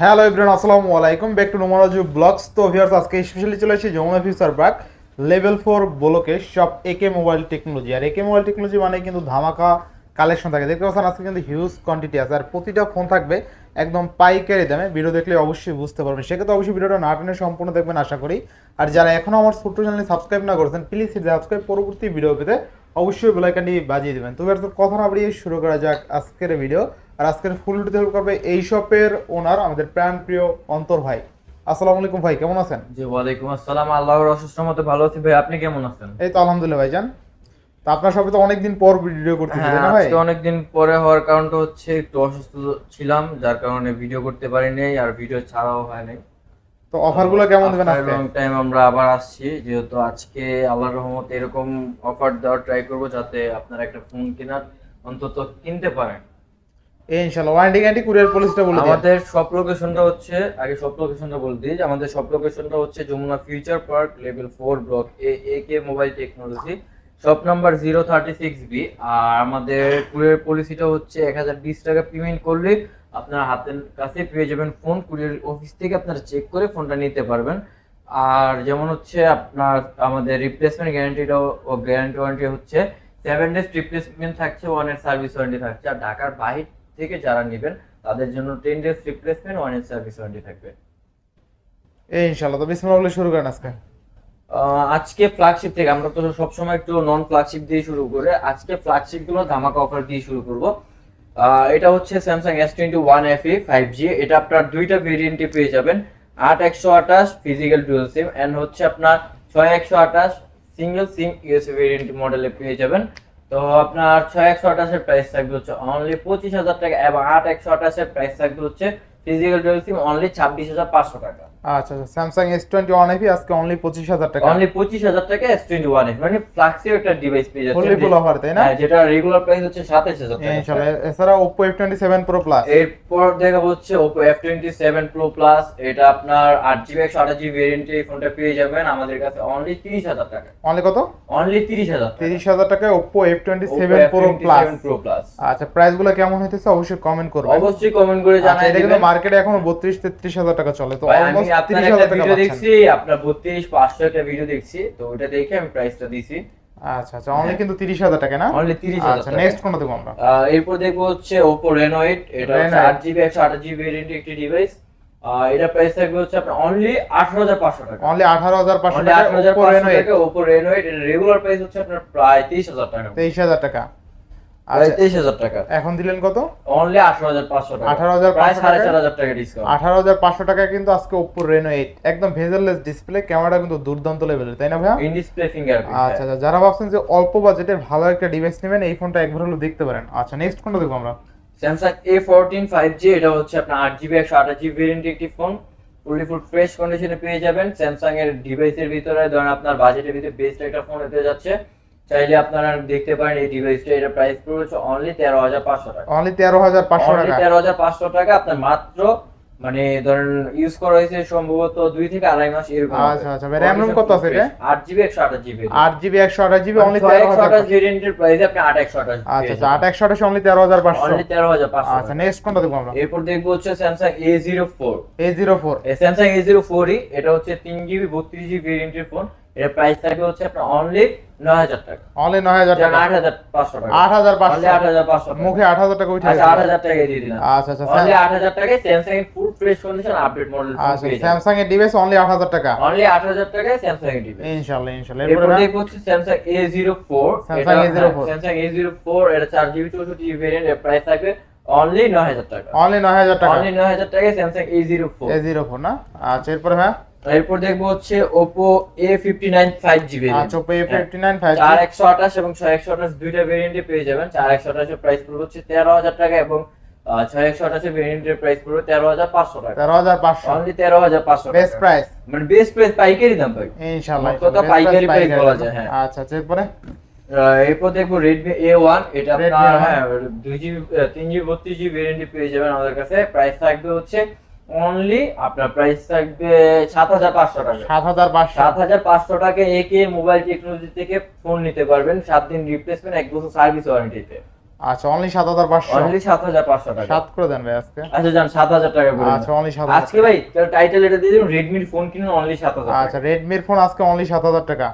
Hello everyone আসসালামু আলাইকুম back to নোমারাজু ব্লগস তো ভিউয়ার্স আজকে স্পেশালি চলে এসেছি Jamuna future BRAC level four ব্লকে সব একে মোবাইল টেকনোলজি আর একে মোবাইল টেকনোলজি মানে কিন্তু ধামাকা কালেকশন থাকে। দেখতে পাচ্ছেন, আজকে কিন্তু হিউজ কোয়ান্টিটি আছে। আর প্রতিটা ফোন থাকবে একদম পাইকারি দামে। ভিডিও দেখলে অবশ্যই বুঝতে পারবেন। সেক্ষেত্রে অবশ্যই ভিডিওটা না টেনে সম্পূর্ণ দেখবেন, আশা করি। আর যারা এখনও আমার ছোট্ট চ্যানেলে সাবস্ক্রাইব না করেছেন প্লিজ সাবস্ক্রাইব পরবর্তী ভিডিও পেতে অবশ্যই বেলাইকানটি বাজিয়ে দেবেন। তো কথা না বাড়িয়ে শুরু করা যাক আজকের ভিডিও আর আজকের ফুল ভিডিও করবে এই শপের ওনার আমাদের প্রাণ প্রিয় অন্তর ভাই। আসসালামু আলাইকুম ভাই কেমন আছেন? জি ওয়ালাইকুম আসসালাম। আল্লাহর অসুস্থ মতে ভালো আছি। ভাই আপনি কেমন আছেন? এই তো আলহামদুলিল্লাহ ভাইজান তো আপনার শপে তো অনেকদিন পর ভিডিও করতে হ্যাঁ না ভাই? আজকে অনেকদিন পরে হওয়ার কারণটা হচ্ছে একটু অসুস্থ ছিলাম যার কারণে ভিডিও করতে পারি নাই আর ভিডিও ছাড়াও হয় নাই। তো অফারগুলো কেমন দেবেন আজকে? লং টাইম আমরা আবার আসছি যেহেতু আজকে আল্লাহর রহমতে এরকম অফার দেওয়ার ট্রাই করব যাতে আপনারা একটা ফোন কেনার অন্তত কিনতে পারেন। পলিসিটা আমাদের সব লোকেশনটা হচ্ছে, আগে সব লোকেশনটা আমাদের সব লোকেশনটা হচ্ছে Jamuna future park level block A A K mobile technology number zero thirty six B আর আমাদের কুরিয়ার পলিসিটা হচ্ছে এক হাজার বিশ টাকা পেমেন্ট করলে আপনার হাতের কাছে পেয়ে যাবেন ফোন কুরিয়ার অফিস থেকে আপনারা চেক করে ফোনটা নিতে পারবেন। আর যেমন হচ্ছে আপনার, আমাদের রিপ্লেসমেন্ট গ্যারান্টিটাও গ্যারান্টি ওয়ারেন্টি হচ্ছে। সেভেন ডেজ রিপ্লেসমেন্ট থাকছে ওয়ানের সার্ভিস ওয়ারেন্টি থাকছে। আর ঢাকার বাহির থেকে যারা নেবেন তাদের জন্য টেন ডেজ রিপ্লেসমেন্ট ওয়ানের সার্ভিস ওয়ারেন্টি থাকবে। এই ইনশাআল্লাহ তো বিসমিল্লাহ বলে শুরু করেন আজকে। আজকে ফ্ল্যাগশিপ থেকে আমরা তো সবসময় একটু নন ফ্ল্যাগশিপ দিয়ে শুরু করে আজকে ফ্ল্যাগশিপগুলো ধামাকা অফার দিয়ে শুরু করব। এটা হচ্ছে Samsung S twenty one F E five G এটা আপনার দুইটা ভেরিয়েন্টে পেয়ে যাবেন। আট একশো আঠাশ ফিজিক্যাল ডুয়েল সিম এন্ড হচ্ছে আপনার ছয় একশো আঠাশ সিঙ্গেল সিম ইউএসএ ভেরিয়েন্ট মডেলে পেয়ে যাবেন। তো আপনার ছয় একশো আঠাশের প্রাইস থাকবে হচ্ছে অনলি পঁচিশ হাজার টাকা এবং আট একশো আঠাশের প্রাইস থাকবে হচ্ছে ফিজিক্যাল ডুয়েল সিম অনলি ছাব্বিশ হাজার পাঁচশো টাকা। আচ্ছা আচ্ছা Samsung S twenty one FE আজকে অনলি পঁচিশ হাজার টাকা। অনলি পঁচিশ হাজার টাকা এস টোয়েন্টি ওয়ান মানে একটা ডিভাইস পেয়ে যাচ্ছে ফুল অফার তাই না? যেটা রেগুলার প্রাইস হচ্ছে সাতাশ হাজার টাকা। ইনশাআল্লাহ এছাড়া Oppo F twenty seven pro plus এরপর দেখা হচ্ছে Oppo F twenty seven pro plus এটা আপনার আট জিবি একশো আঠাশ জিবি ভেরিয়েন্টে এই ফোনটা পেয়ে যাবেন। আমাদের কাছে অনলি তিরিশ হাজার টাকা। অনলি কত? অনলি তিরিশ হাজার তিরিশ হাজার টাকায় Oppo F twenty seven pro plus pro plus আচ্ছা প্রাইসগুলো কেমন হইতেছে অবশ্যই কমেন্ট করবেন। অবশ্যই কমেন্ট করে আচ্ছা জানাই এটা কিন্তু মার্কেটে এখনও বত্রিশ তেত্রিশ হাজার টাকা চলে তো অলমোস্ট আপনার একটা ভিডিও দেখছি আপনার বত্রিশ পাঁচশো একটা ভিডিও দেখছি তো ওটা দেখে আমি প্রাইসটা দিছি। আচ্ছা আচ্ছা অনলি কিন্তু তিরিশ হাজার টাকা না? অনলি তিরিশ হাজার আচ্ছা নেক্সট কোনটা দেবো আমরা? এরপর দেখব হচ্ছে Oppo Reno 8 এটা হচ্ছে Reno 8 আট জিবি একশো আঠাশ জিবি ভেরিয়েন্ট একটি ডিভাইস এটা প্রাইস থাকবে হচ্ছে আপনার অনলি আঠারো হাজার পাঁচশো টাকা। অনলি টাকা হাজার ওপো রেনো Oppo Reno 8 এর রেগুলার প্রাইস হচ্ছে আপনার প্রায় তেইশ হাজার টাকা। তেইশ হাজার টাকা। টাকা। এখন দিলেন কত? অনলি আঠারো হাজার পাঁচশো টাকা। 18,500 প্রায় সাড়ে চার হাজার টাকা ডিসকাউন্ট আঠারো হাজার পাঁচশো টাকায় কিন্তু আজকে ওপো রেনো এইট একদম ভেজারলেস ডিসপ্লে ক্যামেরা কিন্তু দুর্দান্ত লেভেলের তাই না ভাইয়া? ইন ডিসপ্লে ফিঙ্গার আচ্ছা আচ্ছা যারা ভাবছেন যে অল্প বাজেটের ভালো একটা ডিভাইস নেবেন এই ফোনটা একবার হলো দেখতে পারেন। আচ্ছা নেক্সট কোনটা দেখব আমরা। Samsung A fourteen five G এটা হচ্ছে আপনার আট জিবি একশো আঠাশ জিবি ভেরিয়েন্ট একটি ফোন ফুললি ফুল ফ্রেশ কন্ডিশনে পেয়ে যাবেন। স্যামসাং এর ডিভাইসের ভিতরে ধরেন আপনার বাজেটের ভিতরে বেস্ট একটা ফোন হতে যাচ্ছে। চাইলে আপনারা দেখতে পারেন এই ডিভাইসটা এটা প্রাইস পড়েছে অনলি তেরো হাজার পাঁচশো টাকা। অনলি তেরো হাজার পাঁচশো অনলি টাকা। তেরো হাজার পাঁচশো টাকা আপনার মাত্র মানে ধরেন ইউজ করা হয়েছে সম্ভবত দুই থেকে আড়াই মাস এরকম আচ্ছা, আচ্ছা, ভাই, RAM কত আছে এটা? আট জিবি একশো আঠাশ জিবি আট জিবি একশো আঠাশ জিবি অনলি ছয় তেরো একশো হাজার আঠাশ ভেরিয়েন্টের প্রাইস আপনি আট একশো আঠাশ আচ্ছা আচ্ছা। আট একশো আঠাশ অনলি তেরো হাজার পাঁচশো। অনলি তেরো হাজার পাঁচশো আচ্ছা নেক্সট কোনটা দেখব আমরা? এরপর দেখব হচ্ছে Samsung A zero four A zero four Samsung A zero four এটা হচ্ছে তিন জিবি বত্রিশ জিবি ভেরিয়েন্টের ফোন এর প্রাইস থাকবে হচ্ছে আপনার অনলি নয় হাজার টাকা। অনলি নয় হাজার টাকা। আট হাজার পাঁচশো টাকা। আট হাজার অনলি আট পাঁচশো হাজার পাঁচশো টাকা। মুখে আট হাজার টাকা উঠে আচ্ছা আট গেছে। হাজার টাকায় দিয়ে দিলাম। আচ্ছা আচ্ছা অনলি আট হাজার টাকায় স্যামসাং এর full fresh condition update model আচ্ছা স্যামসাং এর ডিভাইস অনলি আট হাজার টাকা। অনলি আট হাজার টাকায় স্যামসাং এর ডিভাইস ইনশাআল্লাহ ইনশাআল্লাহ। এরপর এরপরে দেখব হচ্ছে Samsung A zero four Samsung A04 Samsung A zero four এটা চার জিবি চৌষট্টি জিবি ভেরিয়েন্ট এর প্রাইস থাকবে অনলি নয় হাজার টাকা। অনলি নয় হাজার টাকা। অনলি নয় হাজার টাকায় এ জিরো ফোর না? আচ্ছা এরপরে হ্যাঁ এরপর দেখব হচ্ছে নাইন ফাইভ জিবি আচ্ছা ওপো এ ফিফটি নাইন একশো আঠাশ এবং ছয় একশো আঠাশ দুইটা ভেরিয়েন্টে পেয়ে যাবেন। চার একশো আঠাশের প্রাইস পড়বে হচ্ছে তেরো হাজার টাকা এবং আহ, ছয় একশো আঠাশের ভেরিয়েন্টের প্রাইস পড়বে তেরো হাজার পাঁচশো টাকা। তেরো হাজার পাঁচশো। অনলি তেরো হাজার পাঁচশো বেস্ট প্রাইস মানে বেস্ট প্রাইস পাইকারি দাম পাই ইনশাআল্লাহ best পাইকারি price বলা যায়, হ্যাঁ। আচ্ছা আচ্ছা এরপরে? এরপর দেখব রেডমি এ ওয়ান এটা আপনার হ্যাঁ দুই জিবি তিন জিবি বত্রিশ জিবি ভেরিয়েন্টে পেয়ে যাবেন আমাদের কাছে। প্রাইস থাকবে হচ্ছে অনলি আপনার প্রাইস থাকবে সাত হাজার পাঁচশো টাকা। সাত হাজার পাঁচশো। সাত হাজার পাঁচশো টাকা একে মোবাইল টেকনোলজি থেকে ফোন নিতে পারবেন সাত দিন রিপ্লেসমেন্ট এক বছর সার্ভিস ওয়ারেন্টিতে আচ্ছা অনলি সাত হাজার পাঁচশো। অনলি সাত হাজার পাঁচশো টাকা। সাত করে দেন ভাই আজকে। আচ্ছা যান সাত হাজার টাকা করে আচ্ছা অনলি সাত আজকে ভাই তাহলে টাইটেল এটা দিয়ে দিন রেডমির ফোন কিনুন অনলি সাত হাজার আচ্ছা রেডমির ফোন আজকে অনলি সাত হাজার টাকা।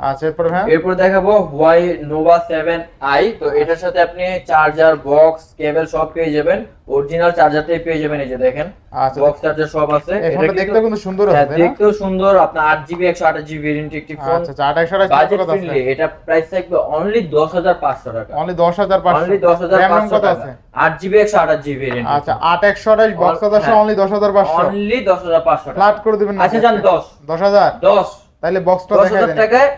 আচ্ছা এরপরে ভাই এরপর দেখাবো হোয়াই নোভা সেভেন আই তো এটার সাথে আপনি চার্জার বক্স কেবল সব পেয়ে যাবেন। অরিজিনাল চার্জারটাই পেয়ে যাবেন এই যে দেখেন। আচ্ছা। বক্স চার্জার সব আছে। এটা ফোনটা কিন্তু- সুন্দর হ্যাঁ, না? দেখতেও সুন্দর। আপনার আট জিবি একশো আঠাশ জিবি ভেরিয়েন্ট একটি ফোন আচ্ছা আচ্ছা আঠাশশো আঠাশ বাজেট কত আছে? ফ্রেন্ডলি এটা প্রাইস থাকবে অনলি দশ হাজার পাঁচশো টাকা। অনলি দশ হাজার পাঁচশো। অনলি দশ হাজার RAM পাঁচশো কত টাকা। আছে? আট জিবি একশো আঠাশ জিবি ভেরিয়েন্ট আচ্ছা আট একশো আঠাশ বক্স হ্যাঁ। হাজারশো অনলি দশ হাজার পাঁচশো। অনলি দশ হাজার পাঁচশো টাকা। ফ্ল্যাট করে দিবেন আচ্ছা যান দশ। দশ হাজার? দশ। তাহলে বক্সটা দশ দেখা হাজার দেন। টাকায়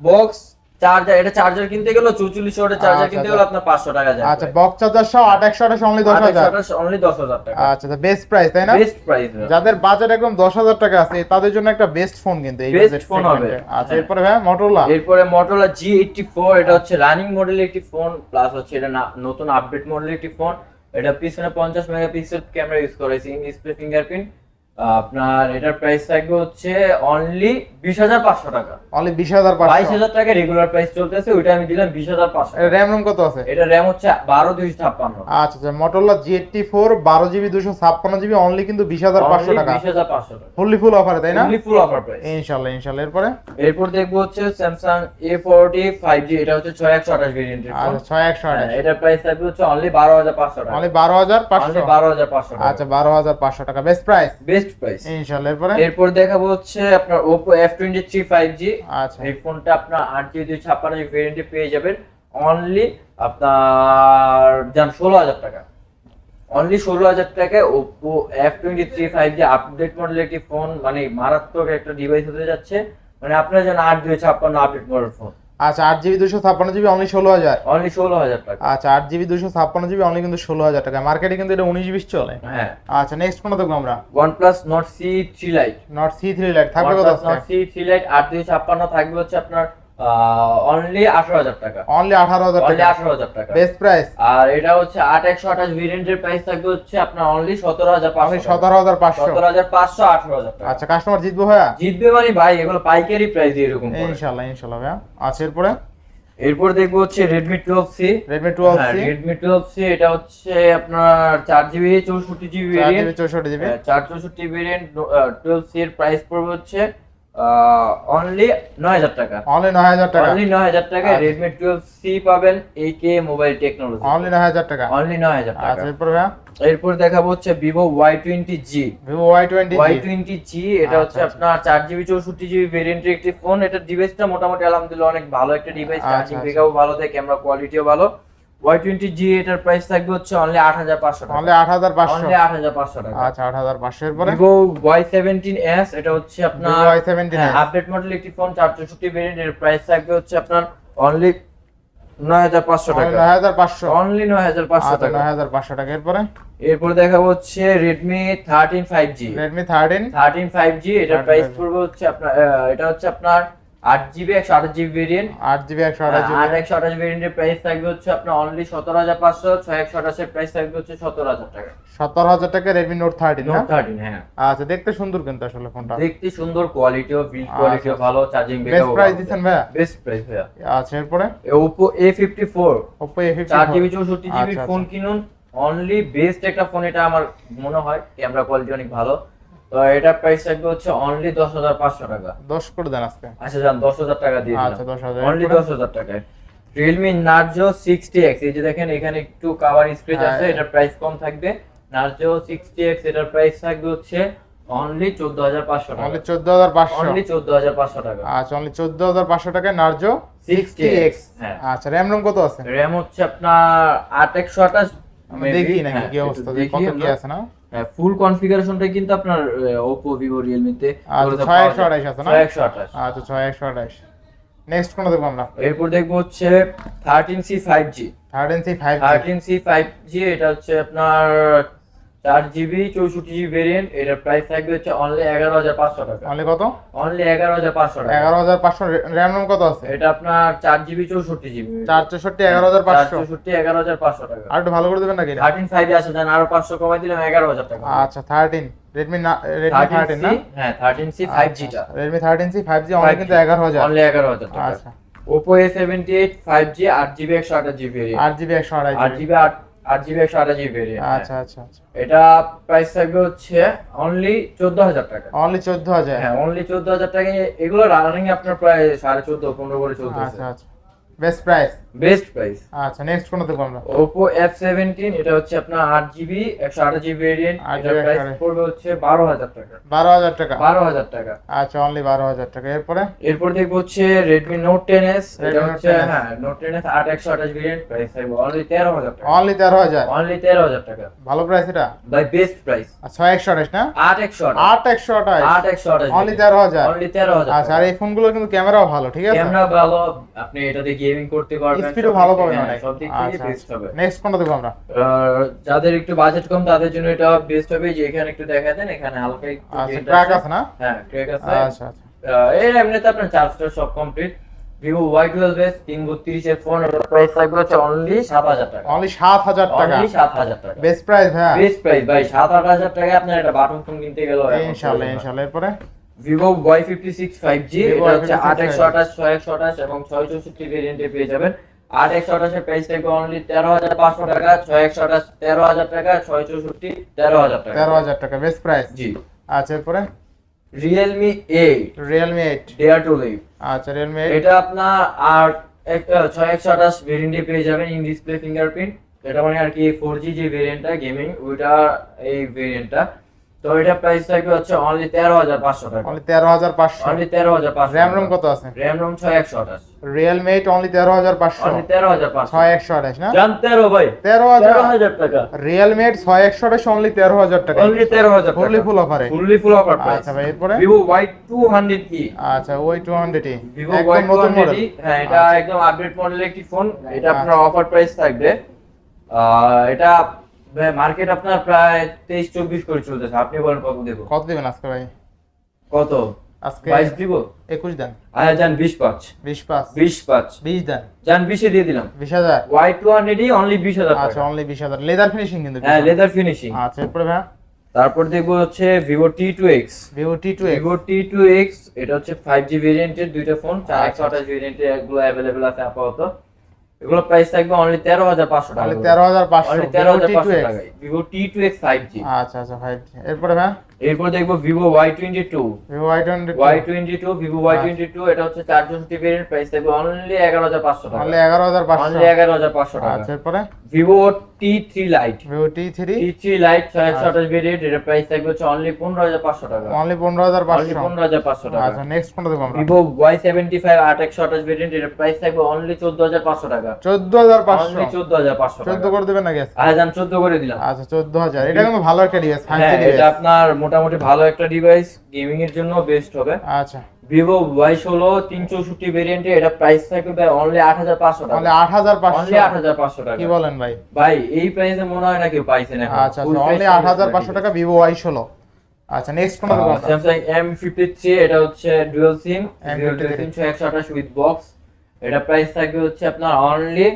বক্স চার্জার এটা চার্জার কিনতে গেলে চৌচল্লিশ ওয়াটের চার্জার আচ্ছা, কিনতে আচ্ছা। গেলে আপনার পাঁচশো টাকা যাবে। আচ্ছা বক্স চার্জারশো আট একশো আঠাশ অনলি দশ হাজার। অনলি দশ হাজার টাকা। আচ্ছা বেস্ট প্রাইস তাই না? বেস্ট প্রাইস যাদের বাজেট একদম দশ হাজার টাকা আছে তাদের জন্য একটা বেস্ট ফোন কিন্তু এই phone segment হবে। আচ্ছা হ্যাঁ। এরপরে ভাই মোটরোলা এরপরে মোটরোলা জি এইটটি ফোর এটা হচ্ছে রানিং মডেলের একটি ফোন প্লাস হচ্ছে এটা নতুন আপডেট মডেলের একটি ফোন এটা পিছনে পঞ্চাশ মেগাপিক্সেল ক্যামেরা ইউজ করেছে ইন ডিসপ্লে ফিঙ্গারপ্রিন্ট আপনার এটার প্রাইস থাকবে হচ্ছে অনলি বিশ হাজার পাঁচশো টাকা। অনলি বিশ হাজার বাইশ হাজার টাকা রেগুলার প্রাইস চলতেছে ওইটা আমি দিলাম বিশ হাজার পাঁচশো র্যাম রোম কত আছে? এটা র্যাম হচ্ছে বারো দুইশো ছাপ্পান্ন। আচ্ছা আচ্ছা মোটরোলা জি এইটটি ফোর বারো জিবি দুশো ছাপ্পান্ন জিবি অনলি কিন্তু বিশ হাজার পাঁচশো টাকা। বিশ হাজার পাঁচশো টাকা। ফুললি ফুল অফারে তাই না? ফুল অফার প্রাইস ইনশাল্লাহ ইনশাল্লাহ এরপরে? এরপর দেখব হচ্ছে Samsung A forty five G এটা হচ্ছে ছয় একশো আঠাশ ভেরিয়েন্টের ফোন আচ্ছা ছয় একশো আঠাশ। এটার প্রাইস থাকবে হচ্ছে অনলি বারো হাজার পাঁচশো টাকা। অনলি বারো হাজার পাঁচশো। বারো হাজার পাঁচশো আচ্ছা বারো হাজার পাঁচশো টাকা। বেস্ট প্রাইস বেস্ট প্রাইস ইনশাল্লাহ এরপরে? এরপর দেখাবো হচ্ছে আপনার থ্রি ফাইভ জি আচ্ছা। এই ফোনটা আপনার আট জিবি দুই ছাপ্পান্ন জিবি ভেরিয়েন্টে পেয়ে যাবেন। অনলি আপনার যান ষোলো হাজার টাকা। অনলি ষোলো হাজার টাকায় থ্রি ফাইভ জি আপডেট মডেলের একটি ফোন মানে মারাত্মক একটা ডিভাইস হতে যাচ্ছে। মানে আপনার যেন আট দুই ছাপ্পান্ন আপডেট মডেল ফোন আচ্ছা আট জিবি দুশো ছাপ্পান্ন জিবি অনলি ষোলো হাজার। অনলি ষোলো হাজার টাকা। আচ্ছা আট জিবি দুশো ছাপ্পান্ন জিবি অনলি কিন্তু ষোলো হাজার টাকা। মার্কেটে কিন্তু এটা উনিশ বিশ চলে। হ্যাঁ। আচ্ছা নেক্সট কোনটা দেখব আমরা। OnePlus Nord C three lite Nord C three lite থাকবে কত সি থ্রি লাইট C3 আট দুই ছাপ্পান্ন থাকবে হচ্ছে আপনার অনলি আঠারো হাজার টাকা। অনলি আঠারো হাজার অনলি টাকা। আঠারো হাজার টাকা। বেস্ট প্রাইস আর এটা হচ্ছে আট একশো আঠাশ ভেরিয়েন্টের প্রাইস থাকবে হচ্ছে আপনার অনলি সতেরো হাজার অনলি পাঁচশো সতেরো হাজার পাঁচশো। সতেরো হাজার পাঁচশো আঠারো হাজার টাকা। আচ্ছা কাস্টমার জিতবো ভাইয়া? জিতবে মানে ভাই এগুলো পাইকারি প্রাইস দিয়ে এরকম করে। ইনশাল্লাহ ইনশাল্লাহ ভাইয়া। আচ্ছা এরপরে? এরপর দেখব হচ্ছে C Redmi twelve C Redmi twelve C এটা হচ্ছে আপনার চার জিবি চৌষট্টি জিবি চার ভেরিয়েন্ট জিবি চৌষট্টি জিবি চার চৌষট্টি ভেরিয়েন্ট টুয়েলভ সি এর প্রাইস পড়বে হচ্ছে অনলি নয় হাজার টাকা। অনলি নয় হাজার টাকা। অনলি নয় হাজার টাকা আচ্ছা। রেডমি টুয়েলভ সি পাবেন এই কে মোবাইল টেকনোলজি অনলি নয় হাজার টাকা। অনলি নয় হাজার টাকা। আচ্ছা এরপরে এরপর দেখাবো হচ্ছে Vivo Y twenty G Vivo Y twenty Y twenty G এটা হচ্ছে আচ্ছা, আপনার চার জিবি চৌষট্টি জিবি ভেরিয়েন্টের একটি ফোন এটা ডিভাইসটা মোটামুটি আলহামদুলিল্লাহ অনেক ভালো একটা ডিভাইস আচ্ছা, চার্জিং আচ্ছা। ব্যাকআপও ভালো দেয় ক্যামেরা কোয়ালিটিও ভালো। ওয়াই টোয়েন্টি জি এটার প্রাইস থাকবে হচ্ছে অনলি আট হাজার পাঁচশো টাকা। অনলি আট হাজার পাঁচশো। অনলি আট হাজার পাঁচশো টাকা। আচ্ছা আট হাজার পাঁচশো। এরপরে? ভিভো ওয়াই সেভেন্টিন এস এটা হচ্ছে আপনার Vivo Y seventy update model একটি ফোন চার চৌষট্টি ভেরিয়েন্ট এর প্রাইস থাকবে হচ্ছে আপনার অনলি নয় হাজার পাঁচশো টাকা। নয় হাজার পাঁচশো। অনলি নয় হাজার পাঁচশো আচ্ছা টাকা। নয় হাজার পাঁচশো টাকা। এরপরে? এরপর দেখাবো হচ্ছে Redmi thirteen five G Redmi thirteen thirteen five G এটার প্রাইস পড়বে হচ্ছে আপনার এটা হচ্ছে আপনার আট জিবি একশো আঠাশ জিবি ভেরিয়েন্ট আট জিবি একশো আঠাশ আট একশো আঠাশ ভেরিয়েন্টের প্রাইস থাকবে হচ্ছে আপনার অনলি সতেরো হাজার পাঁচশো ছয় একশো আঠাশের প্রাইস থাকবে হচ্ছে সতেরো হাজার টাকা। সত্তর হাজার টাকা Redmi note thirteen note thirteen হ্যাঁ। আচ্ছা দেখতে সুন্দর কিন্তু আসলে ফোনটা। দেখতে সুন্দর কোয়ালিটিও বিল্ড কোয়ালিটিও আচ্ছা। ভালো চার্জিং বেস্ট প্রাইস দিচ্ছেন ভাইয়া? বেস্ট প্রাইস ভাইয়া। আচ্ছা এরপরে? Oppo A fifty four Oppo A fifty চার জিবি চৌষট্টি জিবি আচ্ছা, ফোন কিনুন। অনলি বেস্ট একটা ফোন এটা আমার মনে হয়। ক্যামেরা কোয়ালিটি অনেক ভালো। তো এটার প্রাইস থাকবে হচ্ছে অনলি দশ হাজার পাঁচশো টাকা। দশ করে দেন আজকে। আচ্ছা যান দশ হাজার টাকা দিয়ে আচ্ছা দশ হাজার। অনলি এরপরে? দশ হাজার টাকায়। এই যে দেখেন এখানে একটু কাভার হ্যাঁ। আছে এটার প্রাইস কম থাকবে। নার্জো সিক্সটি এক্স এটার প্রাইস থাকবে হচ্ছে অনলি চোদ্দ হাজার পাঁচশো টাকা। অনলি অনলি আচ্ছা অনলি টাকায় নার্জো সিক্সটি এক্স হ্যাঁ। আচ্ছা কত আছে? র্যাম হচ্ছে আপনার আট একশো আঠাশ দেখি নাকি কি অবস্থা কত কি আছে না? ফুল কনফিগারেশনটা কিন্তু আপনার ওপো ভিভো রিয়েলমিতে তে ছয় একশো আঠাশ আছে না? ছয় একশো আঠাশ আচ্ছা ছয় একশো আঠাশ নেক্সট কোনটা দেখব আমরা? এরপর দেখব হচ্ছে thirteen C five G thirteen C five thirteen C five G এটা হচ্ছে আপনার চার জিবি চৌষট্টি জিবি ভেরিয়েন্ট এটার প্রাইস থাকবে হচ্ছে অনলি এগারো হাজার পাঁচশো টাকা। অনলি কত? অনলি এগারো হাজার পাঁচশো টাকা। এগারো হাজার পাঁচশো র্যাম রোম কত আছে? এটা আপনার চার জিবি চৌষট্টি জিবি। চার চৌষট্টি এগারো হাজার পাঁচশো। চৌষট্টি এগারো হাজার পাঁচশো টাকা। আর একটু ভালো করে দেবেন নাকি? থার্টিন ফাইভ আছে দেন আরও পাঁচশো কমাই দিলাম এগারো হাজার টাকা। আচ্ছা থার্টিন রেডমি রেডমি থার্টিন না? হ্যাঁ thirteen C five জিটা Redmi thirteen C five G only কিন্তু এগারো হাজার। অনলি এগারো হাজার টাকা। আচ্ছা। Oppo A seventy eight five G আট জিবি একশো আঠাশ জিবি আট জিবি জিবি আচ্ছা আচ্ছা। এটা প্রাইস থাকবে হচ্ছে অনলি চোদ্দ হাজার টাকা। অনলি চোদ্দ হাজার হ্যাঁ অনলি চোদ্দ হাজার টাকা। এগুলো রানিং আপনার প্রায় সাড়ে চোদ্দ পনেরো করে চোদ্দ আচ্ছা আচ্ছা। বেস্ট প্রাইস বেস্ট প্রাইস আচ্ছা নেক্সট কোনটা দেখব আমরা? এফ সেভেন্টিন এটা হচ্ছে আপনার আট জিবি একশো আঠাশ জিবি ভেরিয়েন্ট এটার প্রাইস পড়বে হচ্ছে বারো হাজার টাকা। বারো হাজার টাকা? বারো হাজার টাকা। আচ্ছা অনলি বারো হাজার টাকা। এরপরে? এরপর দেখব হচ্ছে নোট টেন এস এটা হচ্ছে হ্যাঁ এস আট একশো আঠাশ ভেরিয়েন্ট প্রাইস থাকবে অনলি তেরো হাজার টাকা। অনলি তেরো হাজার? অনলি তেরো হাজার টাকা। ভালো প্রাইস এটা? বাই বেস্ট প্রাইস একশো আঠাশ না? আট একশো আট একশো আঠাশ? আট একশো আঠাশ অনলি তেরো হাজার? অনলি তেরো হাজার আচ্ছা আর এই ফোনগুলো কিন্তু ক্যামেরাও ভালো ঠিক আছে? ক্যামেরা ভালো আপনি এটা এটাতে গেমিং করতে পারবেন স্পিডও ভালো পাবেন অনেক হ্যাঁ, সব দিক থেকে আচ্ছা বেস্ট হবে। নেক্সট কোনটা দেখব আমরা? যাদের একটু বাজেট কম তাদের জন্য এটা বেস্ট হবে। যে এখানে একটু দেখা দেন এখানে হালকা একটু আচ্ছা ট্র্যাক আছে। না? হ্যাঁ ট্র্যাক আছে। আচ্ছা আচ্ছা। এর এমনিতে আপনার চার্জটা সব complete Vivo Y twelve S তিন বত্রিশ এর ফোন এর প্রাইস থাকবে হচ্ছে অনলি সাত হাজার টাকা। অনলি সাত হাজার টাকা? অনলি সাত হাজার টাকা। বেস্ট প্রাইস হ্যাঁ বেস্ট প্রাইস ভাই। সাত আট হাজার টাকায় আপনার একটা বাটন ফোন কিনতে গেল ইনশাল্লাহ ইনশাল্লাহ। এরপরে? Vivo Y fifty six five G Vivo এটা হচ্ছে Y56 আট একশো আঠাশ ছয় একশো আঠাশ এবং ছয় চৌষট্টি ভেরিয়েন্টে পেয়ে যাবেন। আট একশো আঠাশের প্রাইস থাকবে অনলি তেরো হাজার পাঁচশো টাকা ছয় একশো আঠাশ তেরো হাজার টাকা ছয় চৌষট্টি তেরো হাজার টাকা। তেরো হাজার টাকা বেস্ট প্রাইস জি। আচ্ছা এরপরে? Realme eight Realme eight dare to live আচ্ছা রিয়েলমি এটা আপনার আর ছয় একশো আঠাশ ভেরিয়েন্টে পেয়ে যাবেন ইন ডিসপ্লে ফিঙ্গারপ্রিন্ট এটা মানে আর কি ফোর জি যে ভেরিয়েন্টটা গেমিং ওইটা এই ভেরিয়েন্টটা তো এটা প্রাইস থাকবে হচ্ছে অনলি তেরো হাজার পাঁচশো টাকা। অনলি তেরো হাজার পাঁচশো। অনলি তেরো হাজার পাঁচশো র্যাম রোম কত আছে? র্যাম রোম ছয় একশো আঠাশ। রিয়েলমি এইট অনলি তেরো হাজার পাঁচশো। অনলি তেরো হাজার পাঁচশো। ছয় একশো আঠাশ না? জান তেরো ভাই। তেরো হাজার। তেরো হাজার টাকা। রিয়েলমি এইট ছয় একশো আঠাশ অনলি তেরো হাজার টাকা। অনলি তেরো হাজার ফুললি ফুল অফারে ফুললি ফুল অফার আচ্ছা ভাই এরপরে? টু হান্ড্রেড ই আচ্ছা ওই টু হান্ড্রেড ভিভো ওয়াই একদম টু নতুন হান্ড্রেড মডেল হ্যাঁ এটা একদম আপডেট মডেলের একটি ফোন এটা আপনার অফার প্রাইস থাকবে। এটা মার্কেট আপনার প্রায় তেইশ চব্বিশ করে চলতেছে। আপনি বলেন কত দেবো? কত দিবেন আজকে ভাই? কত? আজকে বাইশ দিব? একুশ দেন। যান বিশ পাঁচ। বিশ পাঁচ। বিশ পাঁচ। বিশ দেন। যান বিশে দিয়ে দিলাম। বিশ হাজার? ওয়াই টু হান্ড্রেড অনলি বিশ হাজার আচ্ছা অনলি বিশ হাজার। লেদার ফিনিশিং কিন্তু হ্যাঁ লেদার ফিনিশিং আচ্ছা এরপরে ভাই? তারপর দেখব হচ্ছে Vivo T two X Vivo T two Vivo T two X এটা হচ্ছে ফাইভ জি ভেরিয়েন্টের দুইটা ফোন চার একশো আঠাশ ভেরিয়েন্টের এগুলো অ্যাভেলেবেল আছে আপাতত। এগুলো প্রাইস থাকবে অনলি তেরো হাজার পাঁচশো টাকা অনলি তেরো হাজার পাঁচশো অনলি তেরো হাজার টি টু পাঁচশো এক্স টাকায়। Vivo T two X five G আচ্ছা আচ্ছা 5G এরপরে ভাই এরপর দেখব twenty Y twenty two Vivo Y twenty two এটা হচ্ছে চার চৌষট্টি ভেরিয়েন্ট প্রাইস থাকবে অনলি এগারো হাজার পাঁচশো টাকা। অনলি এগারো হাজার পাঁচশো। অনলি এগারো হাজার পাঁচশো টাকা। আচ্ছা এরপরে? Vivo T three lite Vivo T three T three lite ছয় একশো আঠাশ ভেরিয়েন্ট এটা প্রাইস থাকবে হচ্ছে অনলি পনেরো হাজার পাঁচশো টাকা। অনলি পনেরো হাজার পাঁচশো পনেরো হাজার পাঁচশো টাকা। আচ্ছা নেক্সট কোনটা দেবো আমরা? ভিভো ওয়াই সেভেন্টি ফাইভ আট একশো আঠাশ ভেরিয়েন্ট এর প্রাইস থাকবে অনলি চোদ্দ হাজার পাঁচশো টাকা। চোদ্দ হাজার পাঁচশো। চোদ্দ হাজার পাঁচশো চোদ্দ করে দেবেন নাকি? আজকে? চোদ্দ করে দিলাম। আচ্ছা চোদ্দ হাজার। এটা কিন্তু ভালো একটা ডিভাইস হ্যাঁ এটা আপনার মোটামুটি ভালো একটা ডিভাইস গেমিং এর জন্য বেস্ট হবে। আচ্ছা। ভিভো ওয়াই ষোলো তিন চৌষট্টি ভেরিয়েন্টে এটা প্রাইস থাকবে অনলি আট হাজার পাঁচশো টাকা। আট হাজার অনলি আট হাজার পাঁচশো টাকা। কি বলেন ভাই? ভাই এই প্রাইসে মনে হয় না কেউ পাইছেন এখন? আচ্ছা আচ্ছা অনলি আট হাজার পাঁচশো টাকা ভিভো ওয়াই ষোলো আচ্ছা নেক্সট আমরা? স্যামসাং এম ফিফটি থ্রি এটা হচ্ছে dual SIM M53 dual SIM ছয় একশো আঠাশ উইথ বক্স এটা প্রাইস থাকবে হচ্ছে আপনার অনলি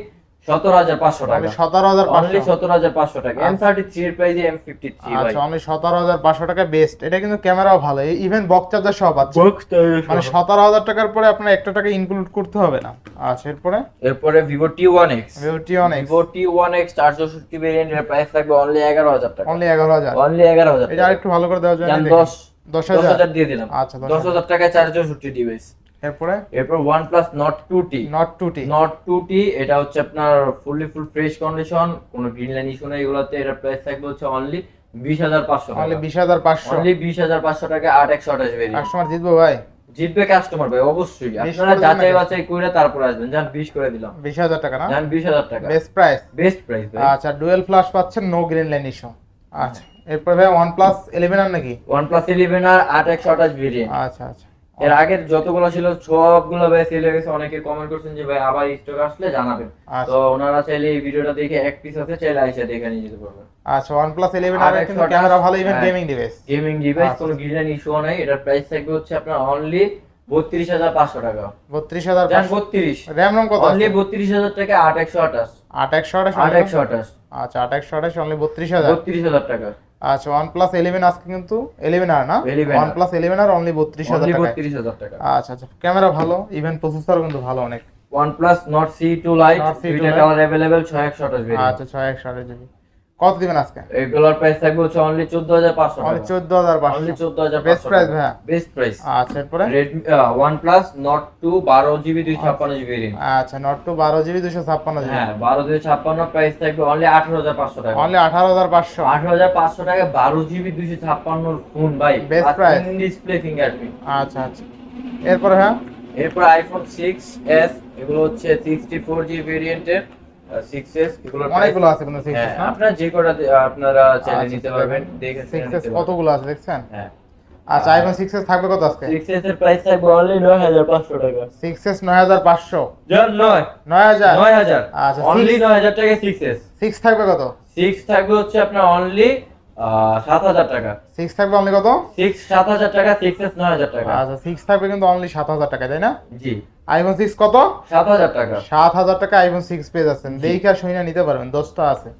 সতেরো হাজার পাঁচশো টাকা। সতেরো হাজার অনলি সতেরো হাজার পাঁচশো টাকা। এম থার্টি থ্রি এর প্রাইস এম ফিফটি থ্রি ভাই। আচ্ছা অনলি সতেরো হাজার পাঁচশো টাকা বেস্ট এটা কিন্তু ক্যামেরাও ভালো। ইভেন চার্জার মানে সতেরো হাজার টাকার পরে আপনার একটা টাকা ইনক্লুড করতে হবে না। আচ্ছা এরপরে? এরপরে Vivo T one X Vivo T Vivo T one X চারশো ভেরিয়েন্ট এর প্রাইস থাকবে অনলি এগারো হাজার টাকা। অনলি এগারো হাজার। অনলি এগারো হাজার এটা আরেকটু ভালো করে যান দেখি। দশ। দশ হাজার। দিয়ে দিলাম। আচ্ছা দশ হাজার। টাকায় চার চৌষট্টি ডিভাইস এরপরে? এরপর T Nord two T Nord two T এটা হচ্ছে আপনার ফুললি ফুল ফ্রেশ কন্ডিশন কোনো গ্রিন লাইন ইস্যু নেই এগুলোতে এটা প্রাইস থাকবে হচ্ছে অনলি বিশ হাজার পাঁচশো অনলি বিশ হাজার পাঁচশো। অনলি বিশ হাজার পাঁচশো টাকা আট একশো আঠাশ কাস্টমার জিতবো ভাই? জিতবে কাস্টমার ভাই অবশ্যই। আপনারা যাচাই? বাছাই করে তারপরে আসবেন। যান বিশ করে দিলাম। বিশ হাজার টাকা না? যান বিশ হাজার টাকা। বেস্ট প্রাইস বেস্ট প্রাইস ভাই। আচ্ছা ডুয়েল ফ্লাশ পাচ্ছেন নো গ্রিন লাইন ইস্যু আচ্ছা এরপরে ভাই প্লাস ইলেভেন আর নাকি? প্লাস ইলেভেন আর আট একশো আঠাশ ভেরিয়েন্ট আচ্ছা আচ্ছা। এর আগের যতগুলো ছিল সবগুলো ভাই সেল হয়ে গেছে। অনেকে কমেন্ট করছেন যে ভাই আবার স্টক আসলে জানাবেন। আচ্ছা। তো ওনারা চাইলে এই ভিডিওটা দেখে এক পিস আছে চাইলে এসে দেখে নিয়ে যেতে পারবেন। আচ্ছা প্লাস ইলেভেন আর আর কিন্তু ক্যামেরা ভালো even. Gaming device gaming device আচ্ছা। কোনো গ্রিন ইস্যু নাই। এটার প্রাইস থাকবে হচ্ছে আপনার অনলি বত্রিশ হাজার পাঁচশো টাকা। বত্রিশ হাজার যান বত্রিশ। র্যাম রম কত অনলি আছে? বত্রিশ হাজার টাকা আট একশো আঠাশ। আট একশো আঠাশ আট একশো আঠাশ। আচ্ছা আট একশো আঠাশ অনলি বত্রিশ হাজার। বত্রিশ হাজার টাকা। আচ্ছা ওয়ান প্লাস ইলেভেন আজকে কিন্তু ইলেভেন আর না 11R OnePlus eleven R only বত্রিশ হাজার অনলি টাকা বত্রিশ হাজার টাকা আচ্ছা আচ্ছা ক্যামেরা ভালো ইভেন প্রসেসর কিন্তু ভালো অনেক OnePlus Nord C2 Lite Nord C2 দুইটা Lite। কালার अवेलेबल 6128 ভেরিয়েন্ট আচ্ছা ছয় একশো আঠাশ জিবি কত দিবেন আজকে? এগুলোর প্রাইস থাকবে হচ্ছে অনলি 14500 অনলি টাকা। চোদ্দ হাজার অনলি পাঁচশো 14500 বেস্ট প্রাইস ভাইয়া? বেস্ট প্রাইস আচ্ছা এরপরে? Redmi OnePlus Nord 2 12 GB 256 GB variant আচ্ছা নট টু বারো জিবি দুশো ছাপ্পান্ন জিবি হ্যাঁ 12 256 প্রাইস থাকবে অনলি 18500 টাকা। অনলি আঠারো হাজার পাঁচশো। আঠারো হাজার পাঁচশো টাকা বারো জিবি দুইশো ছাপ্পান্ন ফোন ভাই। Best price. ডিসপ্লে ফিঙ্গারপ্রিন্ট আচ্ছা আচ্ছা। এরপরে হ্যাঁ? এরপর আইফোন সিক্স এস এগুলো হচ্ছে সিক্সটি ফোর জি ভেরিয়েন্টের এগুলো অনেকগুলো আছে হ্যাঁ আপনারা যে কটা আপনারা চাইলে আচ্ছা, নিতে পারবেন দেখে কতগুলো আছে দেখছেন? হ্যাঁ। আচ্ছা আইফোন থাকবে কত আজকে? সিক্স এর প্রাইস থাকবে অনলি নয় হাজার পাঁচশো টাকা। সিক্স এস নয় হাজার পাঁচশো? জান নয়। নয় হাজার? নয় হাজার। আচ্ছা, অনলি six- নয় হাজার টাকা সিক্স এস সিক্স থাকবে কত? সিক্স থাকবে হচ্ছে আপনার অনলি সাত হাজার টাকা। সিক্স থাকবে অনলি কত? সিক্স সাত হাজার টাকা সিক্স এস নয় হাজার টাকা। আচ্ছা সিক্স থাকবে কিন্তু অনলি সাত হাজার টাকা তাই না? জি। আইফোন সিক্স কত? সাত হাজার টাকা। সাত হাজার টাকা আইফোন সিক্স পেয়ে যাচ্ছেন। দেখে আর নিতে পারবেন দশটা আছে।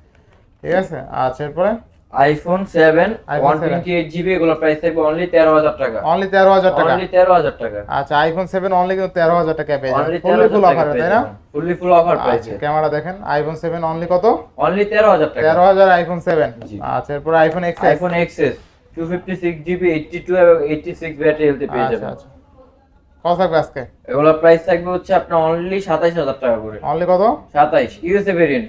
ঠিক আছে? আচ্ছা এরপরে? IPhone seven one twenty eight GB এগুলো প্রাইস থাকবে অনলি তেরো হাজার টাকা। অনলি তেরো হাজার টাকা? অনলি তেরো হাজার টাকা। আচ্ছা আইফোন সেভেন অনলি কিন্তু তেরো হাজার টাকা পেয়ে যাবেন। ফুল অফার তাই না? ফুললি ফুল অফার আচ্ছা ক্যামেরা দেখেন আইফোন সেভেন অনলি কত? অনলি তেরো হাজার টাকা। তেরো হাজার আইফোন সেভেন আচ্ছা এরপরে iPhone X iPhone XS two fifty six GB eighty two এবং এইটটি সিক্স ব্যাটারি হেলতে পেয়ে আচ্ছা যাবেন। আচ্ছা। কত থাকবে আজকে? এগুলো প্রাইস থাকবে হচ্ছে আপনার অনলি সাতাইশ হাজার টাকা করে। অনলি কত? সাতাইশ USA variant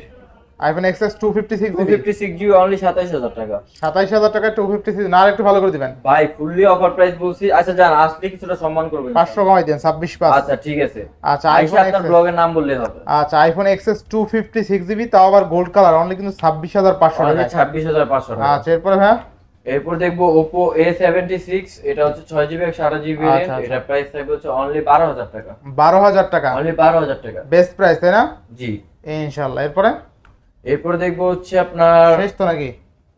iPhone XS two fifty six two fifty six GB only সাতাইশ হাজার টাকা। সাতাইশ হাজার টাকা টু ফিফটি সিক্স না আর একটু ভালো করে দিবেন। ভাই ফুললি অফার প্রাইস বলছি। আচ্ছা যান আসলে কিছুটা সম্মান করবেন। পাঁচশো কমাই দেন ছাব্বিশ পাঁচ। আচ্ছা ঠিক আছে। আচ্ছা আইফোন আপনার ব্লগের নাম বললেই হবে। আচ্ছা iPhone XS two fifty six GB তাও আবার গোল্ড কালার অনলি কিন্তু ছাব্বিশ হাজার পাঁচশো অনলি টাকা ছাব্বিশ হাজার পাঁচশো টাকা। আচ্ছা এরপরে হ্যাঁ এরপর দেখব ওপো এ সেভেন্টি সিক্স এটা হচ্ছে ছয় জিবি একশো আঠাশ জিবি আচ্ছা, আচ্ছা। এটা প্রাইস থাকবে হচ্ছে অনলি বারো হাজার টাকা। বারো হাজার টাকা? অনলি বারো হাজার টাকা। বেস্ট প্রাইস তাই না? জি। ইনশাল্লাহ এরপরে? এরপর দেখব হচ্ছে আপনার শেষ তো নাকি?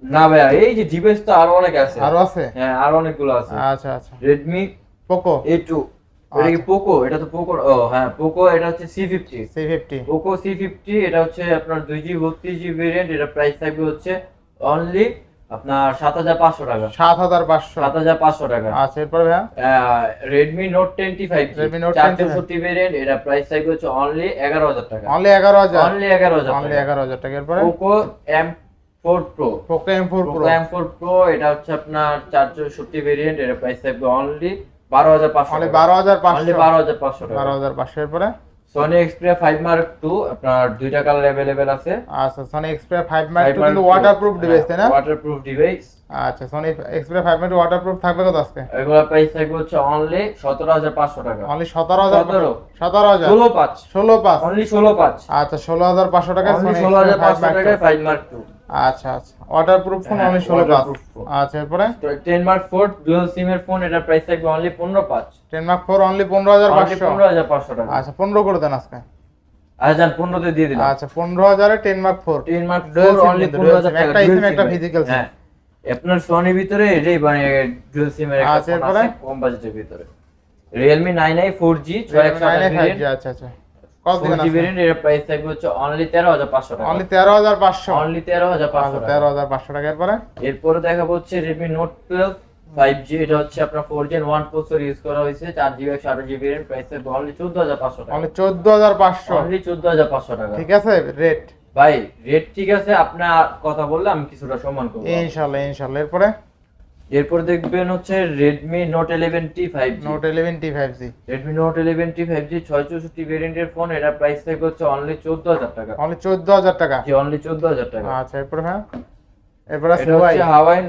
না ভাইয়া এই যে ডিভাইস তো আরও অনেক আছে। আরও আছে? হ্যাঁ আরও অনেকগুলো আছে। আচ্ছা আচ্ছা। রেডমি পোকো এ টু এটা কি আচ্ছা। পোকো এটা তো পোকো ও হ্যাঁ পোকো এটা হচ্ছে C fifty C fifty Poco C fifty এটা হচ্ছে আপনার দুই জিবি বত্রিশ জিবি ভেরিয়েন্ট এটা প্রাইস থাকবে হচ্ছে অনলি আপনার সাত হাজার পাঁচশো টাকা। সাত হাজার পাঁচশো। সাত হাজার পাঁচশো টাকা। আচ্ছা এরপরে ভাইয়া? রেডমি নোট টোয়েন্টি ফাইভ চার 25 চৌষট্টি ভেরিয়েন্ট এটা প্রাইস থাকবে হচ্ছে অনলি এগারো হাজার টাকা। অনলি এগারো হাজার। অনলি এগারো হাজার অনলি এগারো হাজার টাকা। এরপরে? Poco M four pro Poco M four pro M four pro এটা হচ্ছে আপনার চার চৌষট্টি ভেরিয়েন্ট এটা প্রাইস থাকবে অনলি বারো হাজার পাঁচশো বারো হাজার পাঁচশো। বারো হাজার পাঁচশো বারো হাজার পাঁচশো। এরপরে? সনি এক্সপ্রিয়া 5 মার্ক 2 আপনার দুইটা কালার अवेलेबल আছে। আচ্ছা সনি এক্সপ্রিয়া 5 মার্ক 2 কিন্তু ওয়াটারপ্রুফ ডিভাইস তাই না? ওয়াটারপ্রুফ ডিভাইস আচ্ছা সনি এক্সপ্রিয়া 5 মার্ক 2 ওয়াটারপ্রুফ থাকবে কত আজকে? এগুলো প্রাইস থাকবে হচ্ছে অনলি সতেরো হাজার পাঁচশো টাকা। অনলি সতেরো হাজার সতেরো। সতেরো হাজার। ষোলো পাঁচ। ষোলো পাঁচ। অনলি ষোলো পাঁচ। আচ্ছা ষোলো হাজার পাঁচশো টাকা হাজার Xperia পাঁচশো 5 Mark টাকায় II। ফাইভ মার্ক টু আচ্ছা আচ্ছা। ওয়াটারপ্রুফ ফোন অনলি ষোলো পাঁচ। আচ্ছা এরপরে? Ten mark four dual SIM এর ফোন এটার প্রাইস থাকবে অনলি পনেরো পাঁচ। টেন মার্ক ফোর অনলি পনেরো হাজার অনলি পাঁচশো। পনেরো হাজার পাঁচশো টাকা। আচ্ছা পনেরো করে দেন আজকে। আচ্ছা যান পনেরোতে দিয়ে দিলাম। আচ্ছা পনেরো হাজারে ten mark four ten mark Dual four only কিন্তু, পনেরো dual হাজার SIM, টাকা একটা SIM, একটা physical SIM। হ্যাঁ আপনার সোনি ভিতরে এটাই মানে ডুয়াল সিম এর একটা আচ্ছা, কম বাজেটের ভিতরে। ফোর জি ছয় একশো আচ্ছা আচ্ছা। ভেরিয়েন্ট এর প্রাইস থাকবে হচ্ছে অনলি টাকা। অনলি অনলি টাকা। টাকা। এরপরে? এরপরে দেখাবো হচ্ছে এটা হচ্ছে আপনার প্রসেসর ইউজ করা হয়েছে। এর প্রাইস থাকবে অনলি চোদ্দ হাজার পাঁচশো টাকা। অনলি অনলি ঠিক আছে? রেট ভাই রেট ঠিক আছে? আপনার কথা বললে আমি কিছুটা সম্মান করব। ইনশাল্লাহ ইনশাল্লাহ। এরপরে? এরপর দেখবেন হচ্ছে eleven T five G Redmi note eleven T five G ছয় চৌষট্টি ভেরিয়েন্টের ফোন এটা প্রাইস থাকবে হচ্ছে অনলি চোদ্দ হাজার টাকা। অনলি চোদ্দ হাজার টাকা? জি অনলি চোদ্দ হাজার টাকা। আচ্ছা এরপর হ্যাঁ এরপরে এটা হচ্ছে হাওয়াই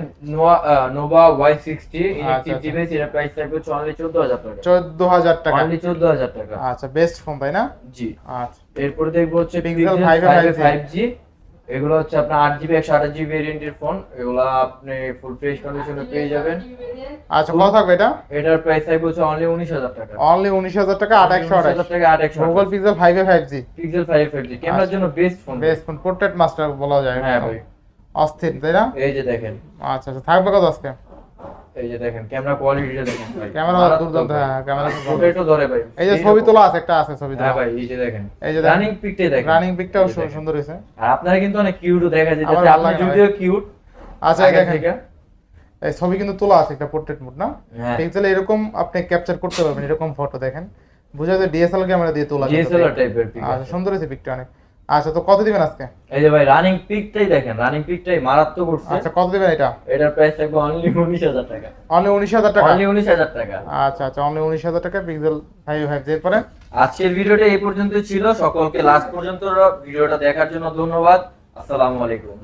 নোভা ওয়াই সিক্সটি আচ্ছা, আচ্ছা। ডিভাইস এটার প্রাইস থাকবে হচ্ছে অনলি চোদ্দ হাজার টাকা। চোদ্দ হাজার টাকা। অনলি চোদ্দ হাজার টাকা। আচ্ছা বেস্ট ফোন তাই না? জি। আচ্ছা। এরপর দেখব হচ্ছে Pixel 5 5G ফাইভ জি এগুলো হচ্ছে আপনার আট জিবি একশো আঠাশ জিবি ভেরিয়েন্টের ফোন এগুলো আপনি ফুল ফ্রেশ কন্ডিশনে পেয়ে যাবেন। আচ্ছা কত থাকবে এটা? এটার প্রাইস থাকবে হচ্ছে অনলি উনিশ হাজার টাকা। অনলি উনিশ হাজার টাকা আট একশো আঠাশ। টাকা আট একশো Google Pixel five A five G Pixel five five G ক্যামেরার জন্য best phone best phone portrait master বলা যায়। হ্যাঁ ভাই। অস্থির তাই না? এই যে দেখেন। আচ্ছা আচ্ছা থাকবে কত আজকে? এই যে দেখেন ক্যামেরা কোয়ালিটিটা দেখেন ক্যামেরা দুর্দান্ত হ্যাঁ ক্যামেরা ফটো ধরে ভাই। এই যে ছবি তোলা আছে একটা আছে ছবি হ্যাঁ ভাই এই যে দেখেন। এই যে রানিং পিকটাই দেখেন। রানিং পিকটাও এই যে দেখেন। সুন্দর হয়েছে। আর আপনারা কিন্তু অনেক দেখা যাচ্ছে যদিও কিউট আচ্ছা দেখেন। এই ছবি কিন্তু তোলা আছে একটা পোর্ট্রেট মোড না? হ্যাঁ। পিক্সেলে এরকম আপনি ক্যাপচার করতে পারবেন এরকম ফটো দেখেন। বুঝা যায় ডিএসএলআর ক্যামেরা দিয়ে তোলা ডিএসএলআর টাইপের পিক আচ্ছা সুন্দর হয়েছে পিকটা অনেক। আচ্ছা তো কত দিবেন আজকে? এই যে ভাই রানিং পিকটাই দেখেন রানিং পিকটাই মারাত্মক উঠছে। আচ্ছা কত দিবেন এটা? এটার প্রাইস থাকবে অনলি উনিশ হাজার টাকা। অনলি উনিশ হাজার টাকা? অনলি উনিশ হাজার টাকা। আচ্ছা আচ্ছা অনলি উনিশ হাজার টাকা পিক্সেল 55 এর পরে। আজকের ভিডিওটা এই পর্যন্ত ছিল। সকলকে লাস্ট পর্যন্ত ভিডিওটা দেখার জন্য ধন্যবাদ। আসসালামু আলাইকুম।